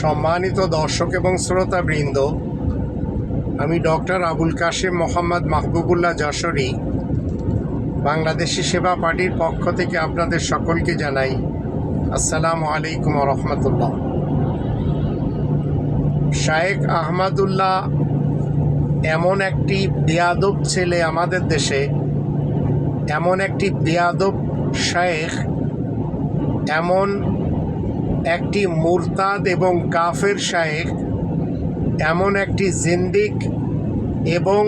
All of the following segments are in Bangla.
সম্মানিত দর্শক এবং শ্রোতাবৃন্দ, আমি ডক্টর আবুল কাশেম মোহাম্মদ মাহবুবুল্লাহ যশোরী, বাংলাদেশি সেবা পার্টির পক্ষ থেকে আপনাদের সকলকে জানাই আসসালামু আলাইকুম রহমতুল্লাহ। শায়েক আহমদুল্লাহ এমন একটি বেয়াদব ছেলে আমাদের দেশে, এমন একটি বেয়াদব শায়েখ এমন একটি মুরতাদ এবং কাফের শায়েখ, এমন একটি জিন্দিক এবং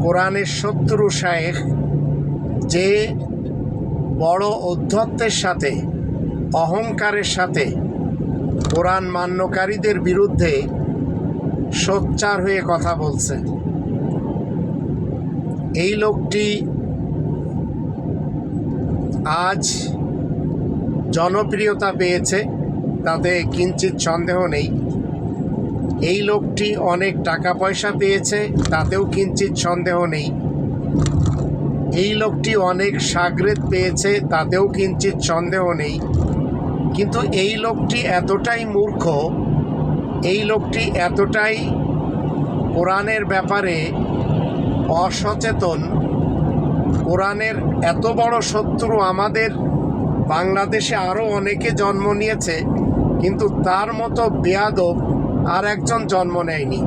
কোরআনের শত্রু শায়েখ যে বড় অধ্যত্বের সাথে, অহংকারের সাথে কোরআন মান্যকারীদের বিরুদ্ধে সোচ্চার হয়ে কথা বলছে। এই লোকটি আজ জনপ্রিয়তা পেয়েছে, তাতে কিঞ্চিত সন্দেহ নেই। এই লোকটি অনেক টাকা পয়সা পেয়েছে, তাতেও কিঞ্চিত সন্দেহ নেই। এই লোকটি অনেক সাগরেদ পেয়েছে, তাতেও কিঞ্চিত সন্দেহ নেই। কিন্তু এই লোকটি এতটাই মূর্খ, এই লোকটি এতটাই কোরআনের ব্যাপারে অসচেতন কোরআনের এত বড় শত্রু আমাদের, বাংলাদেশে আরও অনেকে জন্ম নিয়েছে, কিন্তু তার মতো বেয়াদব আর একজন জন্ম নেয়নি।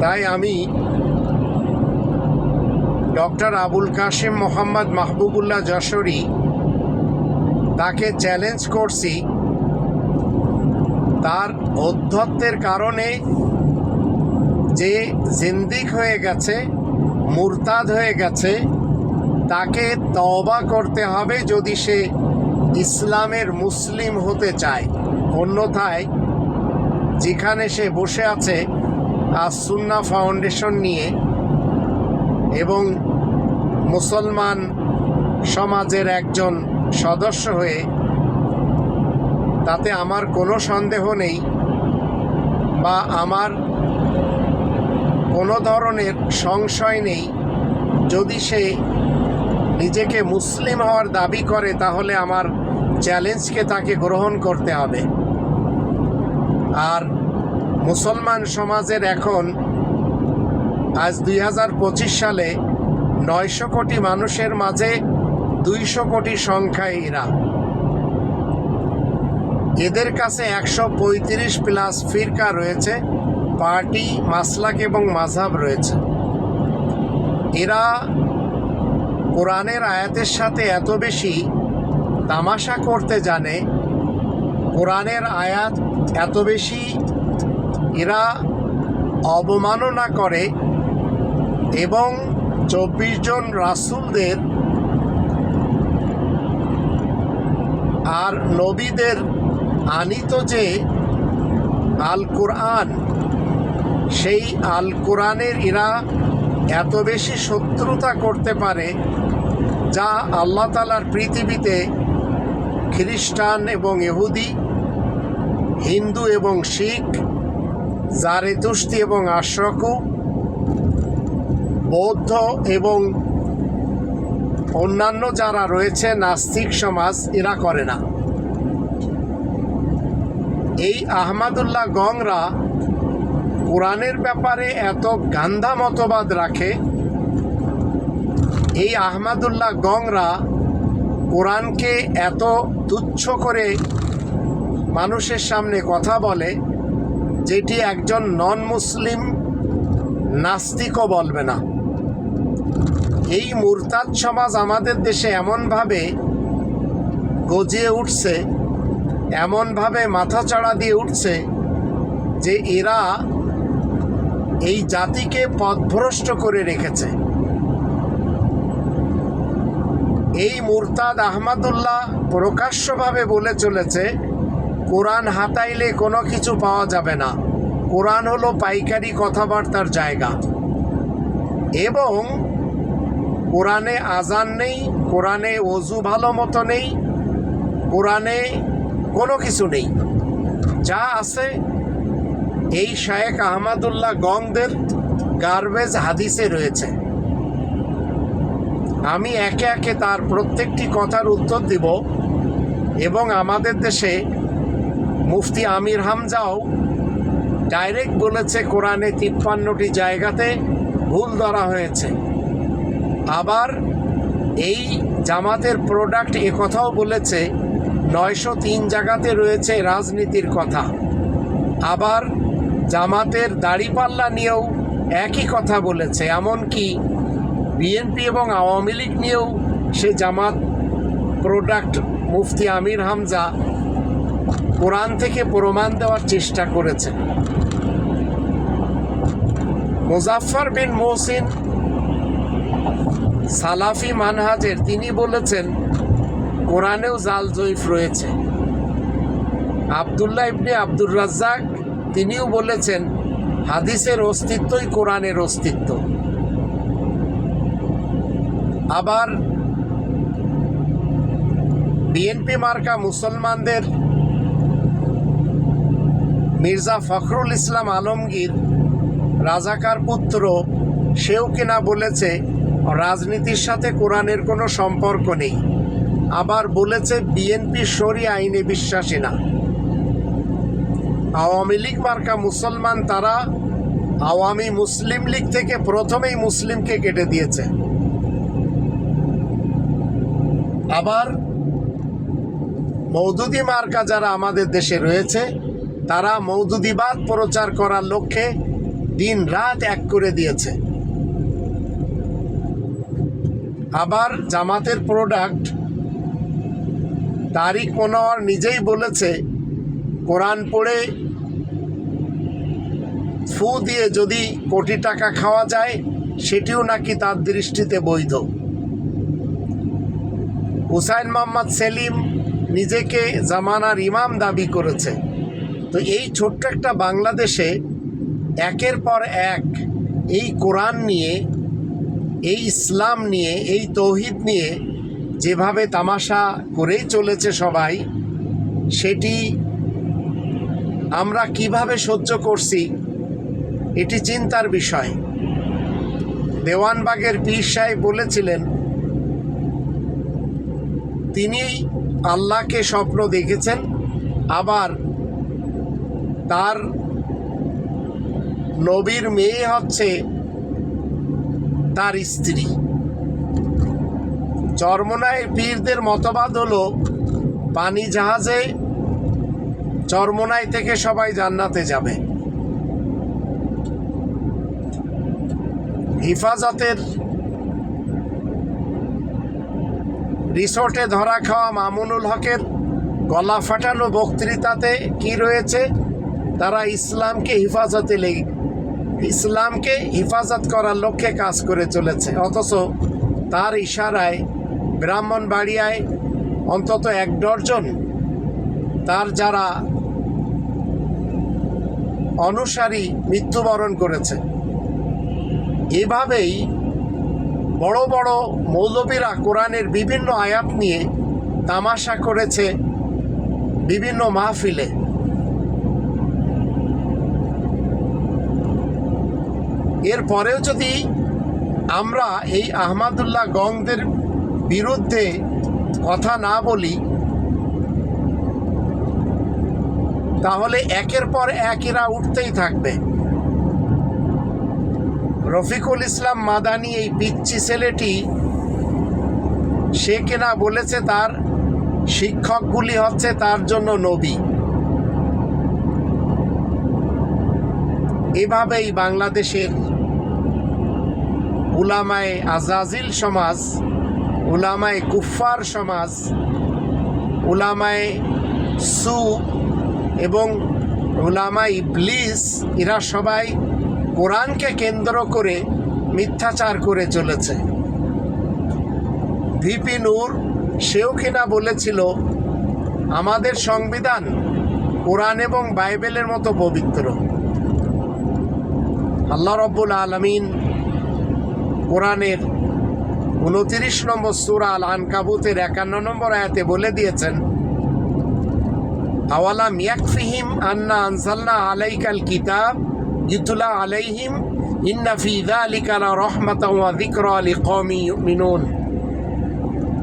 তাই আমি ডক্টর আবুল কাশিম মোহাম্মদ মাহবুবুল্লাহ যশোরী তাকে চ্যালেঞ্জ করছি, তার অধ্যত্বের কারণে যে জিন্দিক হয়ে গেছে মুরতাদ হয়ে গেছে, তাকে তওবা করতে হবে যদি সে ইসলামের মুসলিম হতে চায়। অন্যথায় যেখানে সে বসে আছে আসুন্না ফাউন্ডেশন নিয়ে এবং মুসলমান সমাজের একজন সদস্য হয়ে, তাতে আমার কোনো সন্দেহ নেই বা আমার কোনো ধরনের সংশয় নেই। যদি সে নিজেকে মুসলিম হওয়ার দাবি করে, তাহলে আমার চ্যালেঞ্জকে তাকে গ্রহণ করতে হবে। আর মুসলমান সমাজের এখন আজ দুই হাজার পঁচিশ সালে নয়শো কোটি মানুষের মাঝে দুইশো কোটি সংখ্যায় এরা। এদের কাছে একশো পঁয়ত্রিশ প্লাস ফিরকা রয়েছে। পার্টি, মাসলাক এবং মাঝহাব রয়েছে। এরা কোরআনের আয়াতের সাথে এত বেশি তামাশা করতে জানে, কোরআনের আয়াত এত বেশি এরা অবমাননা করে এবং চব্বিশ জন রাসুলদের আর নবীদের আনিত যে আল কোরআন সেই আল কোরআনের এরা এত বেশি শত্রুতা করতে পারে যা আল্লাহ তালার পৃথিবীতে খ্রিস্টান এবং এহুদি হিন্দু এবং শিখ জারেতুস্তি এবং আশ্রকু, বৌদ্ধ এবং অন্যান্য যারা রয়েছে নাস্তিক সমাজ, এরা করে না। এই আহমাদুল্লাহ গংরা কোরআনের ব্যাপারে এত গান্ধা মতবাদ রাখে, এই আহমাদুল্লাহ গংরা কোরআনকে এত তুচ্ছ করে মানুষের সামনে কথা বলে, যেটি একজন নন মুসলিম নাস্তিকও বলবে না। এই মুরতাদ সমাজ আমাদের দেশে এমনভাবে গজিয়ে উঠছে, এমনভাবে মাথা চড়া দিয়ে উঠছে যে এরা এই জাতিকে পথভ্রষ্ট করে রেখেছে। এই মুরতাদ আহমদুল্লাহ প্রকাশ্যভাবে বলে চলেছে, কোরআন হাতাইলে কোনো কিছু পাওয়া যাবে না। কোরআন হলো পাইকারি কথাবার্তার জায়গা। এবং কোরআনে আজান নেই, কোরআনে অজু ভালো মতো নেই, কোরআনে কোনো কিছু নেই। যা আছে এই শায়েক আহমদুল্লাহ গংদের গার্বেজ হাদিসে রয়েছে। আমি একে একে তার প্রত্যেকটি কথার উত্তর দিব এবং আমাদের দেশে মুফতি আমির হামজাও ডাইরেক্ট বলেছে, কোরআনে তিপ্পান্নটি জায়গাতে ভুল ধরা হয়েছে। আবার এই জামাতের প্রোডাক্ট কথাও বলেছে, নয়শো তিন জায়গাতে রয়েছে রাজনীতির কথা। আবার জামাতের দাড়িপাল্লা নিয়েও একই কথা বলেছে। এমনকি বিএনপি এবং আওয়ামী লীগ নিয়েও সে জামাত প্রোডাক্ট মুফতি আমির হামজা কোরআন থেকে প্রমাণ দেওয়ার চেষ্টা করেছে। মুজাফফর বিন মোহসিন সালাফি মানহাজের তিনি বলেছেন, কোরআনেও জাল জয়ীফ রয়েছে। আবদুল্লাহ ইবনে আব্দুর রাজ্জাক তিনিও বলেছেন, হাদিসের অস্তিত্বই কোরআনের অস্তিত্ব। আবার বিএনপি মার্কা মুসলমানদের মির্জা ফখরুল ইসলাম আলমগীর, রাজাকার পুত্র, সেও কিনা বলেছে, রাজনীতির সাথে কোরআনের কোনো সম্পর্ক নেই। আবার বলেছে, বিএনপি সরি আইনে বিশ্বাসী না। আওয়ামী লীগ মার্কা মুসলমান তারা আওয়ামী মুসলিম লীগ থেকে প্রথমেই মুসলিমকে কেটে দিয়েছে। আবার মৌদুদি মার্কা যারা আমাদের দেশে রয়েছে, তারা মৌদুদিবাদ প্রচার করার লক্ষ্যে দিন রাত এক করে দিয়েছে। আবার জামাতের প্রোডাক্ট তারিক মনোয়ার নিজেই বলেছে কোরআন পড়ে ফু দিয়ে যদি কোটি টাকা খাওয়া যায়, সেটিও নাকি তার দৃষ্টিতে বৈধ। হুসাইন মোহাম্মদ সেলিম নিজেকে জামানার ইমাম দাবি করেছে। তো এই ছোট্ট একটা বাংলাদেশে একের পর এক এই কোরআন নিয়ে, এই ইসলাম নিয়ে, এই তৌহিদ নিয়ে যেভাবে তামাশা করেই চলেছে সবাই, সেটি আমরা কীভাবে সহ্য করছি, এটি চিন্তার বিষয়। দেওয়ানবাগের পীর সাহেব বলেছিলেন, তিনি আল্লাহকে স্বপ্ন দেখেছেন, আবার তার নবীর মেয়ে হচ্ছে তার স্ত্রী। চর্মনায় পীরদের মতবাদ হলো, পানি জাহাজে চরমনাই থেকে সবাই জান্নাতে যাবে। হিফাজতের রিসোর্টে ধরা খাওয়া মামুনুল হকের গলা ফাটানো বক্তৃতাতে কি রয়েছে? তারা ইসলামকে হিফাজতে ইসলামকে হিফাজত করার লক্ষ্যে কাজ করে চলেছে। অথচ তার ইশারায় ব্রাহ্মণবাড়িয়ায় অন্তত এক ডর্জন তার যারা অনুসারী মৃত্যুবরণ করেছে। এভাবেই বড় বড় মৌলবীরা কোরআনের বিভিন্ন আয়াত নিয়ে তামাশা করেছে বিভিন্ন মাহফিলে। এরপরেও যদি আমরা এই আহমাদুল্লাহ গংদের বিরুদ্ধে কথা না বলি তাহলে একের পর এক এরা উঠতেই থাকবে। রফিকুল ইসলাম মাদানি এই পিচ্ছি ছেলেটি, সে কিনা বলেছে তার শিক্ষকগুলি হচ্ছে তার জন্য নবী। এভাবেই বাংলাদেশের উলামায়ে আজাজিল সমাজ, উলামায়ে কুফফার সমাজ, উলামায়ে সু এবং উলামা ইবলিস, এরা সবাই কোরআনকে কেন্দ্র করে মিথ্যাচার করে চলেছে। ভিপি নূর, সেও কিনা বলেছিল, আমাদের সংবিধান কোরআন এবং বাইবেলের মতো পবিত্র। আল্লাহ রব্বুল আলমিন কোরআনের উনতিরিশ নম্বর সুরা আল আনকাবুতের একান্ন নম্বর আয়াতে বলে দিয়েছেন আওয়ালাম ইয়াকফিহিম আন্না আনসালনা আলাইকাল কিতাব, ইতুলা আলাইহিম, ইন্না ফি যালিকা লা রাহমাতাও ওয়া যিকরা লিকওমি ইউমিনুন।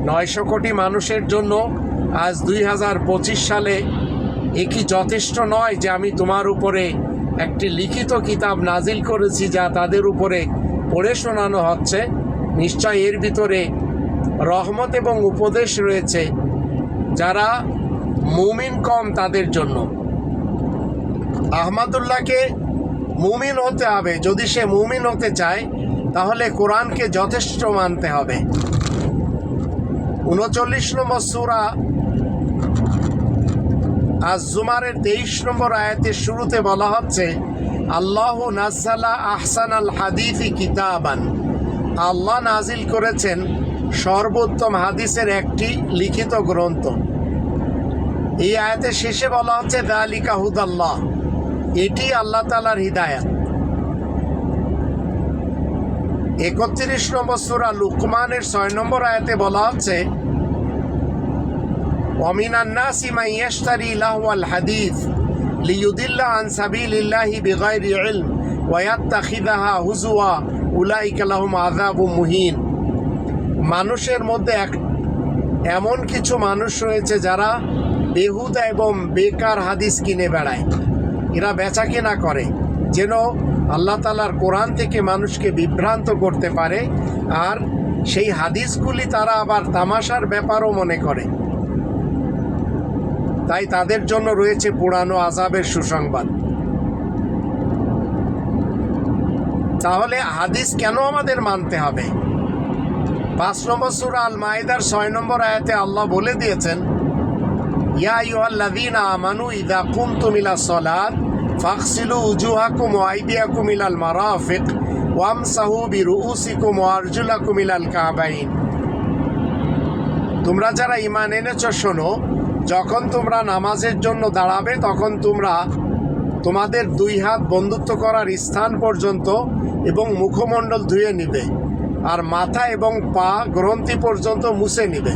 নয়শো কোটি মানুষের জন্য আজ দুই হাজার পঁচিশ সালে এ কি যথেষ্ট নয় যে আমি তোমার উপরে একটি লিখিত কিতাব নাজিল করেছি যা তাদের উপরে পড়ে শোনানো হচ্ছে? নিশ্চয় এর ভিতরে রহমত এবং উপদেশ রয়েছে। যারা মুমিন কম তাদের জন্য। আহমদুল্লাহকে মুমিন হতে হবে। যদি সে মুমিন হতে চায়, তাহলে কোরআনকে যথেষ্ট মানতে হবে। উনচল্লিশ নম্বর সুরা আজ জুমারের তেইশ নম্বর আয়াতের শুরুতে বলা হচ্ছে, আল্লাহ নাজালা আহসান আল হাদিফি কিতাবান। আল্লাহ নাজিল করেছেন সর্বোত্তম হাদিসের একটি লিখিত গ্রন্থ। এই আয়াতের শেষে বলা হচ্ছে, দালিকা কাহুদাল্লাহ এটি আল্লাহ তালার হৃদায়াত। একত্রিশ নম্বর সুরা লুকমানের ছয় নম্বর আয়াতে বলা হচ্ছে অমিনান্নাসি মা ইয়াশতারি লাহওয়াল হাদিস লিইউদিল্লা আন সাবিলিল্লাহি বিগাইরি ইলম ওয়া ইয়াত্তাখিযাহা হুজুয়া উলাইকা লাহুম আযাবুম মুহিন। মানুষের মধ্যে এক এমন কিছু মানুষ রয়েছে যারা বেহুদা এবং বেকার হাদিস কিনে বেড়ায়। এরা বেচা কেনা করে, যেন আল্লাহ তালার কোরআন থেকে মানুষকে বিভ্রান্ত করতে পারে, আর সেই হাদিসগুলি তারা আবার তামাশার ব্যাপারও মনে করে। তাই তাদের জন্য রয়েছে পুরানো আজাবের সুসংবাদ। তাহলে হাদিস কেন আমাদের মানতে হবে? পাঁচ নম্বর সুরা আল মায়েদার ছয় নম্বর আয়াতে আল্লাহ বলে দিয়েছেন আরজুলাকুম ইলাল কাবাইন। তোমরা যারা ঈমান এনেছো, শোনো, যখন তোমরা নামাজের জন্য দাঁড়াবে, তখন তোমরা তোমাদের দুই হাত বন্ধুত্ব করার স্থান পর্যন্ত এবং মুখমণ্ডল ধুয়ে নিবে আর মাথা এবং পা গ্রন্থি পর্যন্ত মুছে নিবে।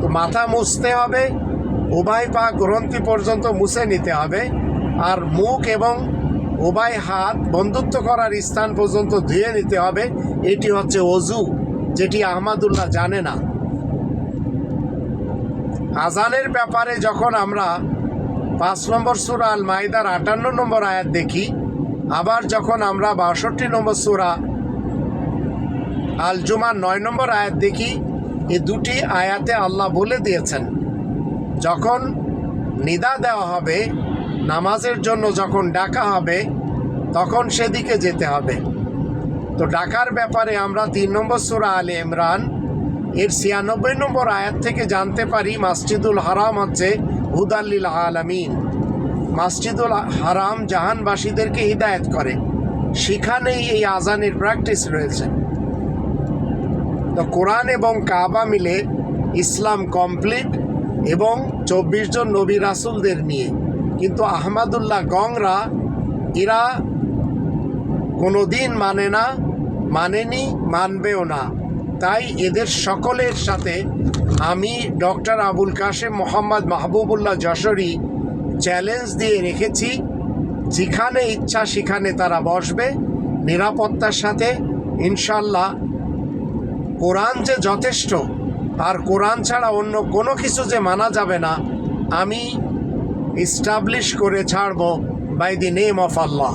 তো মাথা মুছতে হবে উভয় পা গ্রন্থি পর্যন্ত মুছে নিতে হবে আর মুখ এবং উভয় হাত বন্ধুত্ব করার স্থান পর্যন্ত ধুয়ে নিতে হবে। এটি হচ্ছে অজু, যেটি আহমাদুল্লাহ জানে না। আজানের ব্যাপারে যখন আমরা পাঁচ নম্বর সুরা আল মাইদার আটান্ন নম্বর আয়াত দেখি, আবার যখন আমরা বাষট্টি নম্বর সুরা আল জুমার নয় নম্বর আয়াত দেখি এই দুটি আয়াতে আল্লাহ বলে দিয়েছেন। যখন নিদা দেওয়া হবে, নামাজের জন্য যখন ডাকা হবে, তখন সেদিকে যেতে হবে। তো ডাকার ব্যাপারে আমরা তিন নম্বর সুরা আলে ইমরান, এর ছিয়ানব্বই নম্বর আয়াত থেকে জানতে পারি, মাসজিদুল হারাম হচ্ছে হুদাল্লিল আলামিন। মাসজিদুল হারাম জাহানবাসীদেরকে হিদায়ত করে। সেখানেই এই আজানের প্র্যাকটিস রয়েছে। তো কোরআন এবং কাবা মিলে ইসলাম কমপ্লিট এবং চব্বিশ জন নবী রাসুলদের নিয়ে। কিন্তু আহমাদুল্লাহ গংরা, এরা কোনো দিন মানে না, মানেনি, মানবেও না। তাই এদের সকলের সাথে আমি ডক্টর আবুল কাশেম মোহাম্মদ মাহবুবুল্লাহ যশোরী চ্যালেঞ্জ দিয়ে রেখেছি, যেখানে ইচ্ছা সেখানে তারা বসবে, নিরাপত্তার সাথে। ইনশাল্লাহ কোরআন যে যথেষ্ট আর কোরআন ছাড়া অন্য কোনো কিছু যে মানা যাবে না, আমি ইস্টাবলিশ করে ছাড়ব by the name of Allah